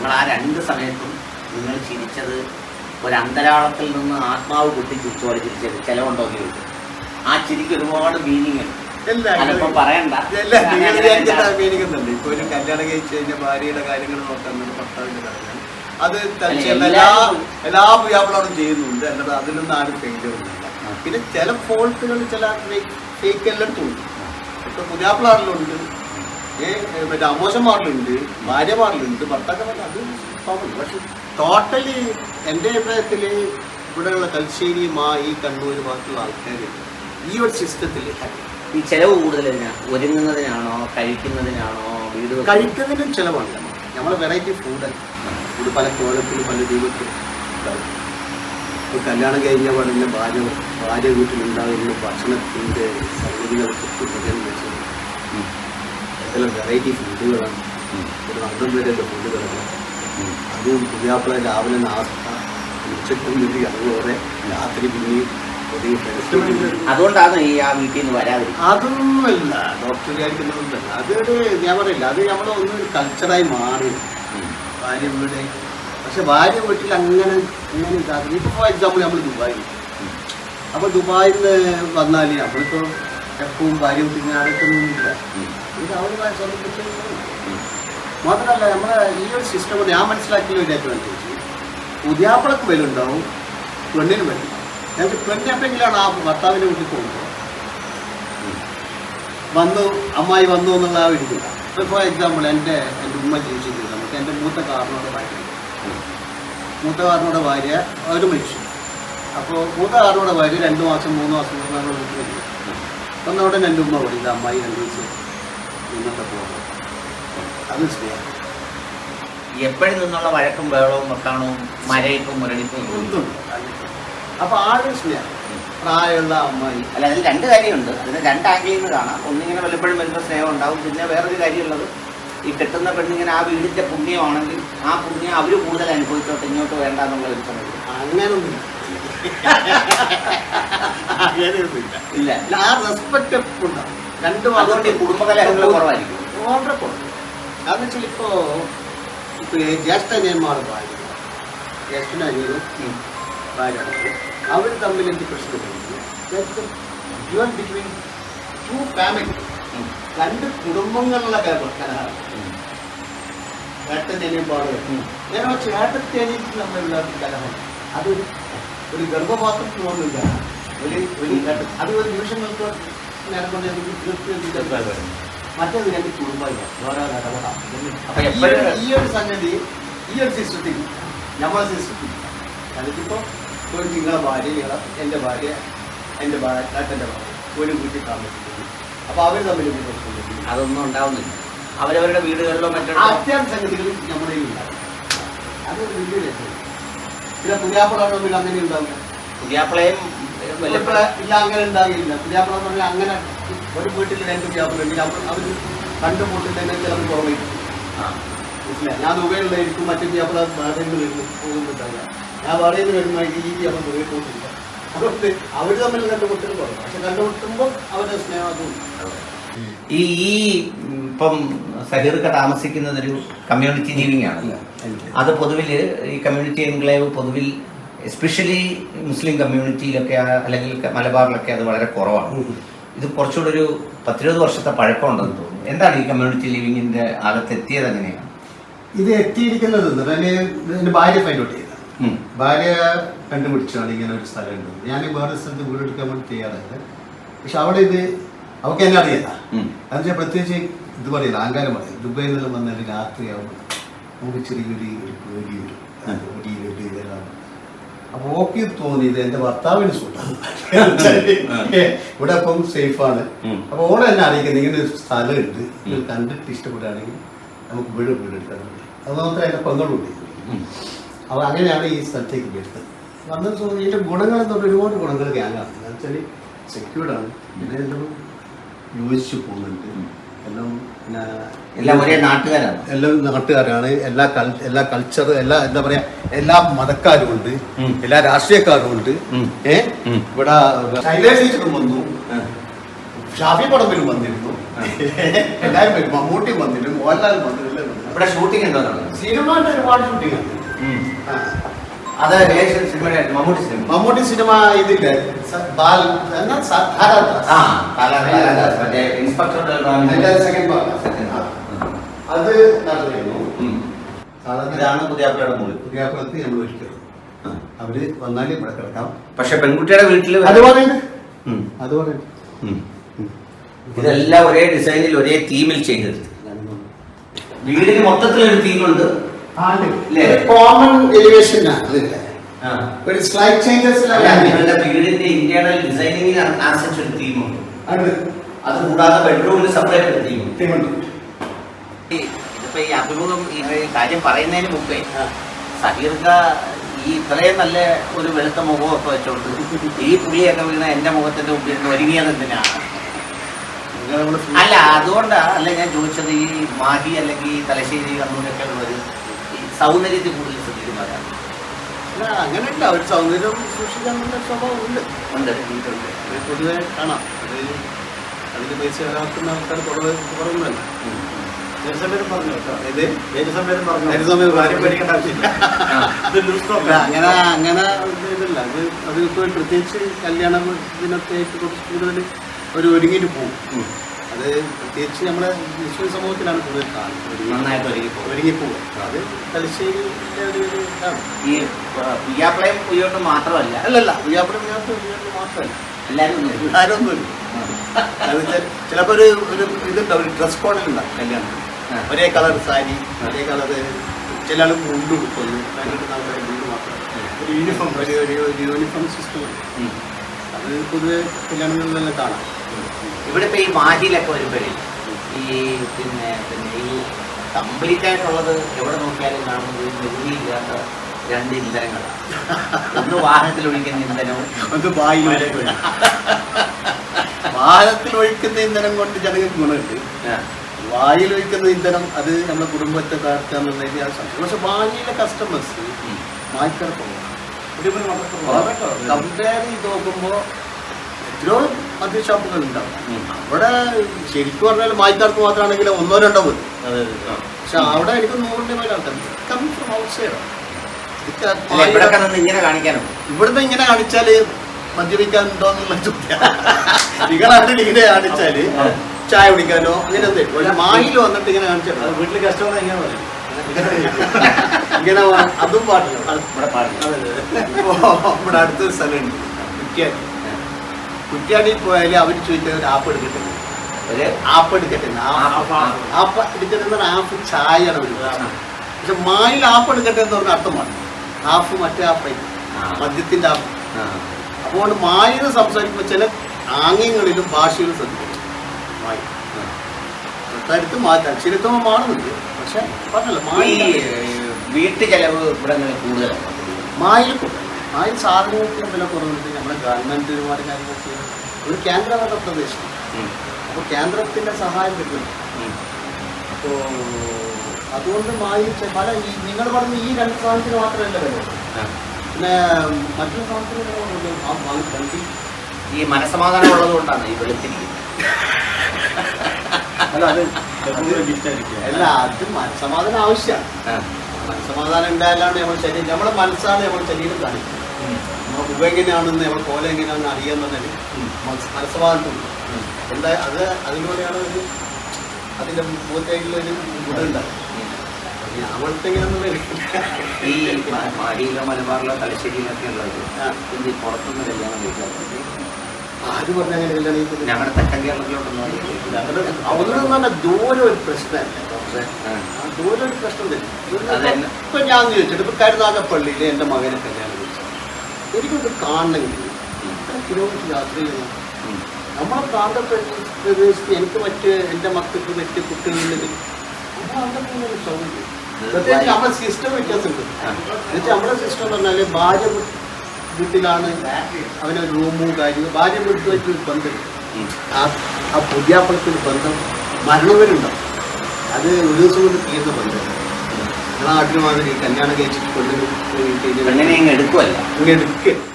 നിങ്ങൾ ആ രണ്ട് സമയത്തും നിങ്ങൾ ചിരിച്ചത് ഒരു അന്തരാളത്തിൽ നിന്ന് ആത്മാവ് കുത്തി ചിരിച്ചോടെ ചിരിച്ചത് ചിലവുണ്ടോ എന്ന് ചോദിച്ചു. ആ ചിരിക്ക് ഒരുപാട് മീനിങ് ഉണ്ട്. എല്ലാ അതിപ്പോ പറയണ്ട. എല്ലാ ഇപ്പൊ ഒരു കല്യാണം കഴിച്ച് കഴിഞ്ഞാൽ ഭാര്യയുടെ കാര്യങ്ങൾ നോക്കാൻ ഭർത്താവിന്റെ കാര്യം അത് എല്ലാ എല്ലാ വ്യാപാരം ചെയ്യുന്നുണ്ട് എന്നിട്ട് അതിലൊന്നും ആരും ഫെയിലിയർ ഒന്നുമില്ല. പിന്നെ ചില ഫോൾട്ടുകൾ ചില ഫേക്ക് എല്ലായിടത്തും ഉണ്ട് ഇപ്പൊ പുതിയാപ്പിളാണല്ലോ ഏഹ് മറ്റേ അമോശന്മാരിലുണ്ട് ഭാര്യമാരിലുണ്ട് ഭർത്താക്കന്മാരിൽ അത് കോമൺ പക്ഷെ ടോട്ടലി എന്റെ അഭിപ്രായത്തിൽ ഇവിടെയുള്ള തലശ്ശേരി മാ ഈ കണ്ണൂർ ഭാഗത്തുള്ള ആൾക്കാർ ഈ ഒരു സിസ്റ്റത്തിൽ ഈ ചെലവ് കൂടുതൽ ഒരുങ്ങുന്നതിനാണോ? കഴിക്കുന്നതിനാണോ? വീട് കഴിക്കുന്നതിനും ചിലവാണ് നമ്മൾ വെറൈറ്റി ഫുഡ് ഫുഡ് പല കോലത്തിലും പല ദൈവത്തിലും. ഇപ്പോൾ കല്യാണം കഴിഞ്ഞ പാടുന്ന ഭാര്യ ഭാര്യ വീട്ടിലുണ്ടാകുന്ന ഭക്ഷണത്തിന്റെ വെച്ചത് ഉം. ചില വെറൈറ്റി ഫുഡുകളാണ്. ഒരു വരെയുള്ള ഫുഡുകളാണ് ഉം. അതും പുതിയാപ്പിള രാവിലെ നാസ്ത ഉച്ചക്കും വീട്ടിൽ അതുപോലെ രാത്രി പിന്നെയും അതുകൊണ്ടാണ് ഈ ആ വീട്ടിൽ നിന്ന് വരാതെ അതൊന്നുമല്ല. ഡോക്ടർ വിചാരിക്കുന്നതൊന്നുമല്ല അതൊരു ഞാൻ പറയില്ല. അത് നമ്മളെ ഒന്ന് കൾച്ചറായി മാറി. ഭാര്യ വീട് പക്ഷെ ഭാര്യ വീട്ടിൽ അങ്ങനെ അങ്ങനെ ഇതാകുന്നു ഇപ്പോൾ ഫോർ എക്സാമ്പിൾ നമ്മൾ ദുബായിൽ അപ്പോൾ ദുബായിൽ നിന്ന് വന്നാൽ നമ്മളിപ്പോൾ എപ്പോഴും ഭാര്യ വീട്ടിൽ അടുത്തൊന്നുമില്ല ഇത് അവർ മാത്രമല്ല നമ്മുടെ ഈ ഒരു സിസ്റ്റം കൊണ്ട് ഞാൻ മനസ്സിലാക്കിയ ഒരു അനുസരിച്ച് പുതിയാപ്പിളക്ക് വിലുണ്ടാവും പെണ്ണിന് വിലുണ്ടാവും ഞങ്ങൾക്ക് പെണ്ണെപ്പെങ്കിലാണ് ആ ഭർത്താവിനെ വീട്ടിൽ പോകുമ്പോൾ വന്നു അമ്മായി വന്നു എന്നുള്ള ആ ഒരിതില്ല ഇപ്പോൾ ഫോർ എക്സാമ്പിൾ എന്റെ എന്റെ ഉമ്മ ജീവിച്ചിട്ട് നമുക്ക് എന്റെ മൂത്ത കാരണോടെ ഭാര്യ. മൂത്ത കാരണോടെ ഭാര്യ ഒരു മനുഷ്യൻ. അപ്പോൾ മൂത്ത കാരണോടെ ഭാര്യ രണ്ട് മാസം മൂന്ന് മാസം വീട്ടിൽ വരും ഒന്നവിടെ എന്റെ ഉമ്മ പറയും അമ്മായി രണ്ട് ദിവസം നിന്നൊക്കെ പോകുന്നത് അത് സ്നേഹം എപ്പോഴും നിന്നുള്ള വഴക്കും വേളവും വെക്കാണവും മരയിപ്പും മുരടിപ്പും. ഒന്നുണ്ട് അപ്പോൾ ആരും സ്നേഹം പ്രായമുള്ള അമ്മായി. അല്ല അതിൽ രണ്ട് കാര്യമുണ്ട്. അതിന് രണ്ട് ആംഗിളിൽ നിന്ന് കാണാം. ഒന്നിങ്ങനെ വല്ലപ്പോഴും വരുമ്പോൾ സ്നേഹം ഉണ്ടാവും. പിന്നെ വേറൊരു കാര്യമുള്ളത് ഈ കെട്ടുന്ന പെണ്ണിങ്ങനെ ആ വീടിന്റെ പുണ്യമാണെങ്കിൽ ആ പുണ്യം അവർ കൂടുതൽ അനുഭവിച്ചോട്ട് ഇങ്ങോട്ട് വേണ്ട എന്നുള്ള ഒരു സമയത്ത് അങ്ങനെയൊന്നും അങ്ങനെയൊന്നുമില്ല. ഇല്ല. ആ റെസ്പെക്ട് എപ്പോഴും ഉണ്ടാവും. രണ്ട് അതുകൊണ്ട് കുടുംബകലഹങ്ങൾ കുറവായിരിക്കും. വളരെ കുറവ്. കാരണം വെച്ചാൽ ഇപ്പോ ഇപ്പൊ ജ്യേഷ്ഠ അനിയന്മാർ ഭാര്യ ജ്യേഷ്ഠനും അനിയനും ഭാര്യ അവർ തമ്മിൽ എന്ത് പ്രശ്നം ബിറ്റ്വീൻ ടു ഫാമിലി രണ്ട് കുടുംബങ്ങളുള്ള കല- കലഹമാണ് ഉം. ഏട്ടൻ അനിയന്മാർ ഉം. നേരെ ചേട്ടത്തി അനിയത്തി തമ്മിലുള്ള കലഹം അതൊരു ഒരു ഗർഭപാത്രത്തിൽ തോന്നുന്നില്ല ഒരു ഒരു അത് ഒരു നിമിഷങ്ങൾക്ക് മറ്റേത് രണ്ട് കുടുംബമില്ല ഈ ഒരു സംഗതി ഈ ഒരു സിസ്റ്റത്തിൽ നമ്മളെ സിസ്റ്റത്തിൽ അതിപ്പോ ഒരു നിങ്ങളെ ഭാര്യ നിങ്ങളെ എന്റെ ഭാര്യ എന്റെ ഭാര്യ ഏട്ടന്റെ ഭാര്യ ഒരു വീട്ടിൽ താമസിക്കുന്നു അപ്പൊ അവർ തമ്മിൽ ഒരു പ്രശ്നമില്ല അതൊന്നും ഉണ്ടാവുന്നില്ല. അവരവരുടെ വീടുകളിലോ മറ്റോ അത്യാവശ്യം സംഗതികൾ നമ്മുടെ ഉണ്ടാവും അത് വലിയ രസമാണ് ചില പുതിയാപ്പിളാണ് അങ്ങനെ ഉണ്ടാവില്ല. പുതിയാപ്പിളയും വല്ലപ്പോഴും പുതിയാപ്പിള ഇല്ല അങ്ങനെ ഉണ്ടാകില്ല. പുതിയാപ്പിള പറഞ്ഞാൽ അങ്ങനെ ഒരു വീട്ടിൽ രണ്ട് പുതിയാപ്പിള ഉണ്ടെങ്കിൽ അവർ കണ്ടുമുട്ടിൽ തന്നെ ചിലപ്പോൾ മനസ്സിലായി? ഞാൻ ദുബൈയിലുള്ളതായിരിക്കും മറ്റേ പുതിയാപ്പിള വാടകയിൽ പോകുന്നുണ്ടാവില്ല ഞാൻ വാടകയിൽ നിന്ന് വരുന്ന ഈ പുതിയാപ്പിള ദുബൈ പോകുന്നില്ല അതുകൊണ്ട് അവർ തമ്മിൽ കണ്ടുമുട്ടൽ കുറവ്. പക്ഷെ കണ്ടുമുട്ടുമ്പോൾ അവരുടെ സ്നേഹം അതും ഈ ഈ ഇപ്പം സഹീർക്ക താമസിക്കുന്നതൊരു കമ്മ്യൂണിറ്റി ലിവിംഗ് ആണല്ലോ. അത് പൊതുവിൽ ഈ കമ്മ്യൂണിറ്റി എൻക്ലേവ് പൊതുവിൽ എസ്പെഷ്യലി മുസ്ലിം കമ്മ്യൂണിറ്റിയിലൊക്കെ അല്ലെങ്കിൽ മലബാറിലൊക്കെ അത് വളരെ കുറവാണ്. ഇത് കുറച്ചുകൂടെ ഒരു പത്തിരുപത് വർഷത്തെ പഴക്കമുണ്ടെന്ന് തോന്നുന്നു. എന്താണ് ഈ കമ്മ്യൂണിറ്റി ലിവിങ്ങിന്റെ അകത്ത് എത്തിയത് എങ്ങനെയാണ്? ഇത് എത്തിയിരിക്കുന്നത് എന്റെ ഭാര്യ ഫൈൻഡ് ഔട്ട് ചെയ്ത. ഭാര്യ കണ്ടുപിടിച്ചാണ് ഇങ്ങനെ ഒരു സ്ഥലം ഉണ്ട് ഞാൻ വേറെ സ്ഥലത്ത് വീടെടുക്കാൻ വേണ്ടി തയ്യാറായത്. പക്ഷെ അവിടെ ഇത് അവൾക്ക് എന്നെ അറിയില്ല അതെന്ന് എന്നുവെച്ചാൽ പ്രത്യേകിച്ച് ഇത് പറയില്ല ആങ്കാരം പറയും ദുബൈയിൽ നിന്ന് വന്നാൽ രാത്രിയാവുമ്പോൾ നമുക്ക് ചെറിയൊരു ഒരു പേടി വരും. അപ്പൊ ഓക്കെ തോന്നി ഇത് എന്റെ ഭർത്താവിന് സൂട്ടാണ് ഇവിടെ അപ്പം സേഫാണ്. അപ്പൊ ഓടെ എന്നെ അറിയിക്കുന്നത് ഇങ്ങനെ ഒരു സ്ഥലമുണ്ട്. ഇത് കണ്ടിട്ട് ഇഷ്ടപ്പെടുകയാണെങ്കിൽ നമുക്ക് വീട് വീടെടുക്കാൻ അത് മാത്രമേ അതിന്റെ പങ്കുള്ളൂ അപ്പൊ അപ്പോൾ അങ്ങനെയാണ് ഈ സ്ഥലത്തേക്ക് വരുന്നത്. വന്നത് തോന്നി ഇതിന്റെ ഗുണങ്ങൾ പറഞ്ഞാൽ ഒരുപാട് ഗുണങ്ങൾ ഗ്യാങ്ങാണ് എന്ന് വെച്ചാൽ സെക്യൂർഡാണ് പിന്നെ എല്ലാം യോജിച്ചു പോകുന്നുണ്ട്. എല്ലാം പിന്നെ എല്ലാം ഒരേ നാട്ടുകാരാണ്. എല്ലാം നാട്ടുകാരാണ്. എല്ലാ കൾ എല്ലാ കൾച്ചർ എല്ലാ എന്താ പറയാ എല്ലാ മതക്കാരും ഉണ്ട് എല്ലാ രാഷ്ട്രീയക്കാരും ഉണ്ട്. ഏ? ഇവിടെ ശൈലേഷ് ടീച്ചറും വന്നു. ഷാഫി പടമ്പിലും വന്നിരുന്നു. എല്ലാവരും വരും. മമ്മൂട്ടിയും വന്നിരുന്നു. മോഹൻലാലും വന്നിരുന്നു. ഇവിടെ ഷൂട്ടിംഗ് എന്താ സിനിമ സിനിമയുടെ ഒരുപാട് ഷൂട്ടിംഗ് മമ്മൂട്ടി സിനിമ. ഇതില്ലേ ബാൽ. അത് ഇതാണ് നമ്മൾ അവർ വന്നാലും ഇവിടെ കിടക്കാം. പക്ഷെ പെൺകുട്ടിയുടെ വീട്ടിൽ അതുപോലെ അതുപോലെ ഇതെല്ലാം ഒരേ ഡിസൈനിൽ ഒരേ തീമിൽ ചെയ്തത് വീടിന് മൊത്തത്തിലൊരു തീമുണ്ട്? Common elevation. ഒരു സ്ലൈറ്റ് ചേഞ്ചസ് അല്ല, നിങ്ങളുടെ വീടിന്റെ ഇന്റേണൽ ഡിസൈനിങ്ങിന് അനുസരിച്ച് ഒരു തീമുണ്ട് അത് കൂടാതെ ബെഡ്റൂമിൽ സെപ്പറേറ്റ് ഒരു തീമുണ്ട് ഇതിപ്പോ ഈ അഭിമുഖം ഈ കാര്യം പറയുന്നതിന് മുമ്പേ സഹീർക്ക ഈ ഇത്രയും നല്ല ഒരു വെളുത്ത മുഖവും ഒക്കെ വെച്ചോണ്ട് ഈ പുളിയൊക്കെ വീണ എന്റെ മുഖത്തിന്റെ മുമ്പിൽ നിന്ന് ഒരുങ്ങിയത് എന്തിനാണ് അല്ല അതുകൊണ്ടാ അല്ല ഞാൻ ചോദിച്ചത് ഈ മാഹി അല്ലെങ്കിൽ തലശ്ശേരി കണ്ണൂരൊക്കെ ഉള്ളവർ ഈ സൗന്ദര്യത്തിൽ കൂടുതൽ ശ്രദ്ധിക്കുന്നവരാണ്. അങ്ങനെയല്ല ഒരു സൗന്ദര്യം സൂക്ഷിക്കാൻ സ്വഭാവം ഉണ്ട് പൊതുവെ കാണാം. അത് അതിന് പൈസ ചെലവാക്കുന്ന ആൾക്കാർ കുറവ് ഇത് കാര്യം ആവശ്യമില്ല. അല്ല, അങ്ങനെ അങ്ങനെ ഇതില്ല. അത് അത് പ്രത്യേകിച്ച് കല്യാണ ദിനത്തെ കുറച്ച് കൂടുതൽ ഒരു ഒരുങ്ങിയിട്ട് പോകും. അത് പ്രത്യേകിച്ച് നമ്മുടെ മുസ്ലിം സമൂഹത്തിലാണ് കൂടുതൽ കാണുന്നത്. നന്നായിട്ട് ഒരുങ്ങി പോകും ഒരുങ്ങി പോകും അത് തലശ്ശേരി ഈ പുയ്യാപ്ലയും പുയ്യോട്ടും മാത്രമല്ല. അല്ലല്ല ഉയ്യാപ്പുറം ഉയ്യാപ്പുറം ഉയ്യാപ്പുറം മാത്രമല്ല. എല്ലാവരും. ആരൊന്നുമില്ല ചിലപ്പോൾ ഒരു ഒരു ഇതുണ്ടാവും ഒരു ഡ്രസ് കോഡിൽ ഉണ്ടാവും കല്യാണം. ഒരേ കളർ സാരി ഒരേ കളർ ചില ആൾ മുണ്ട് കൊടുക്കുന്നു ഭയങ്കര നമ്മുടെ മുണ്ട് മാത്രം. ഒരു യൂണിഫോം ഒരു ഒരു യൂണിഫോം സിസ്റ്റം. അത് പൊതുവെ കല്യാണങ്ങളിലെല്ലാം കാണാം. ഇവിടെ ഇപ്പൊ ഈ മാഹിയിലൊക്കെ വരുമ്പോഴേ ഈ പിന്നെ പിന്നെ ഈ കംപ്ലീറ്റ് ആയിട്ടുള്ളത് എവിടെ നോക്കിയാലും കാണുന്നത് നികുതിയില്ലാത്ത രണ്ട് ഇന്ധനങ്ങളാണ്. ഒന്ന് വാഹനത്തിൽ ഒഴിക്കുന്ന ഇന്ധനവും ഒന്ന് ഒഴിക്കുന്ന വാഹനത്തിൽ ഒഴിക്കുന്ന ഇന്ധനം കൊണ്ട് ജനങ്ങൾക്ക് ഗുണമുണ്ട്. വായിൽ ഒഴിക്കുന്ന ഇന്ധനം അത് നമ്മുടെ കുടുംബത്തെ താഴ്ത്തുക എന്നുള്ളതിൽ അത് സംശയം പക്ഷെ വായിലെ കസ്റ്റമേഴ്സ്. മാറ്റിറക്കും കമ്പയർ ചെയ്ത് നോക്കുമ്പോൾ എത്രയോ മദ്യ ഷോപ്പുകൾ ഉണ്ടാവും. അവിടെ ശരിക്കും പറഞ്ഞാൽ മാറ്റിറക്ക് മാത്രമാണെങ്കിൽ ഒന്നോ രണ്ടോ മതി. പക്ഷെ അവിടെ എനിക്ക് നൂറിന്റെ മേലെ ആൾക്കാർ കമ്മിങ് ഫ്രം ഔട്ട് സൈഡ് അല്ല, നിന്ന് ഇങ്ങനെ കാണിക്കാനോ? ഇവിടുന്ന് ഇങ്ങനെ കാണിച്ചാൽ മദ്യപിക്കാൻ ഉണ്ടോന്നുള്ള ചോദ്യം നിങ്ങളവിടെ ഇങ്ങനെ കാണിച്ചാൽ ചായ കുടിക്കാനോ അങ്ങനെ എന്തെങ്കിലും പക്ഷെ വന്നിട്ട് ഇങ്ങനെ കാണിച്ചാൽ വീട്ടിൽ കഷ്ടം എങ്ങനെ പറയും. ഇങ്ങനെ അതും പാടില്ല. ഇവിടെ ഇവിടെ അടുത്തൊരു സ്ഥലമുണ്ട്. കുറ്റ്യാടി കുറ്റ്യാടിയിൽ പോയാലും അവർ ചോദിച്ചത് ഒരു ആപ്പ് എടുക്കട്ടെ ഒരു ആപ്പ് എടുക്കട്ടെ ആപ്പ്, എടുക്കട്ടെ ആപ്പ് ചായയാണ് അവർ പക്ഷെ മായിൽ ആപ്പ് എടുക്കട്ടെ എന്ന് പറഞ്ഞ അർത്ഥമാണ് ആപ്പ് മറ്റേ ആപ്പ്. മദ്യത്തിന്റെ ആപ്പ്. അപ്പോൾ മായിൽ സംസാരിക്കുമ്പോൾ ചില ആംഗ്യങ്ങളിലും ഭാഷയിലും ശ്രദ്ധിക്കും മായി തരുത്ത് മാറ്റാം ചിരുത്തമ മാറുന്നുണ്ട്. പക്ഷെ പറഞ്ഞല്ലോ മായി വീട്ടു ചെലവ് ഇവിടങ്ങളിൽ കൂടുതലാണ്. മായിൽ കുറവ്. ഒരു സാധനങ്ങൾക്ക് വില കുറവുണ്ട് നമ്മുടെ ഗവൺമെന്റ് ഒരുപാട് കാര്യങ്ങൾ ചെയ്യുന്നത് ഒരു കേന്ദ്രഭരണ പ്രദേശം. അപ്പോൾ കേന്ദ്രത്തിന്റെ സഹായം കിട്ടും. അപ്പോൾ അതുകൊണ്ട് മായിച്ച പല ഈ നിങ്ങൾ പറഞ്ഞ ഈ രണ്ട് സാധനത്തിന് മാത്രമല്ല വില. പിന്നെ മറ്റു സാധനത്തിന്. ആ വണ്ടി ഈ മനസമാധാനം ഉള്ളത് കൊണ്ടാണ് ഈ വെളുത്തിരിക്കുന്നത്. അല്ല അത് അല്ല അത് മനസ്സമാധാനം ആവശ്യമാണ്. മനസമാധാനം മനസ്സമാധാനം ഉണ്ടായാലാണ് നമ്മൾ ശരീരം നമ്മുടെ മനസ്സാണ് നമ്മുടെ ശരീരം കാണിക്കുന്നത്. നമ്മുടെ മുഖം എങ്ങനെയാണെന്ന് നമ്മുടെ കോല എങ്ങനെയാണെന്ന് അറിയാമെന്നതിന് മനസ്സ് മനസ്സമാധാനത്തുണ്ട് എന്താ അത് അതിലൂടെയാണ് ഒരു അതിന്റെ മുഖത്തേക്കുള്ള ഒരു ഗുണമുണ്ടാകും ഈ മ- മാഹിയിലോ മലബാറിലോ തലശ്ശേരിയിലൊക്കെ ഉള്ളത്. ഇത് പുറത്തുനിന്ന് കല്യാണം കഴിക്കാറുണ്ട് ആര് പറഞ്ഞ അങ്ങനെ കല്യാണം കഴിക്കുന്നത്? ഞങ്ങളുടെ തെക്കൻ കേരളത്തിലോട്ടൊന്നും അത് ഞങ്ങളുടെ അവിടെ നിന്ന് ദൂരം ഒരു പ്രശ്നമല്ല ദൂരം ഒരു പ്രശ്നം തന്നെ അതന്നെ. ഇപ്പൊ ഞാൻ ചോദിച്ചിട്ട് ഇപ്പൊ കരുനാഗപ്പള്ളിയിൽ എന്റെ മകനെ കല്യാണം കഴിച്ചു എനിക്കൊന്ന് കാണണമെങ്കിൽ ഇത്ര കിലോമീറ്റർ യാത്ര ചെയ്യണം. നമ്മളെ പ്രാന്തപ്രദേശത്ത് എനിക്ക് മറ്റ് എന്റെ മക്കൾക്ക് മറ്റ് കുട്ടികളിൽ നമ്മൾ അവിടെ പോകുന്ന ഒരു സൗകര്യം പ്രത്യേകിച്ച് നമ്മുടെ സിസ്റ്റം വ്യത്യാസമുണ്ട്. എന്നുവെച്ചാൽ നമ്മുടെ സിസ്റ്റം എന്ന് പറഞ്ഞാൽ ഭാര്യ വീട്ടിലാണ് അവന് റൂമും കാര്യങ്ങളും. ഭാര്യ വീട്ടുമായിട്ട് ഒരു ബന്ധമില്ല. ആ പുതിയ ബന്ധം മരണം വരെ ഉണ്ടാവും അത് ഒരു ദിവസം കൊണ്ട് തീർന്ന ബന്ധം ഞങ്ങളെ നാട്ടിൽ മാതിരി കല്യാണം കഴിച്ചിട്ട് കൊണ്ടുവരും അങ്ങനെ ഇങ്ങ് എടുക്കുമല്ല എടുക്കുക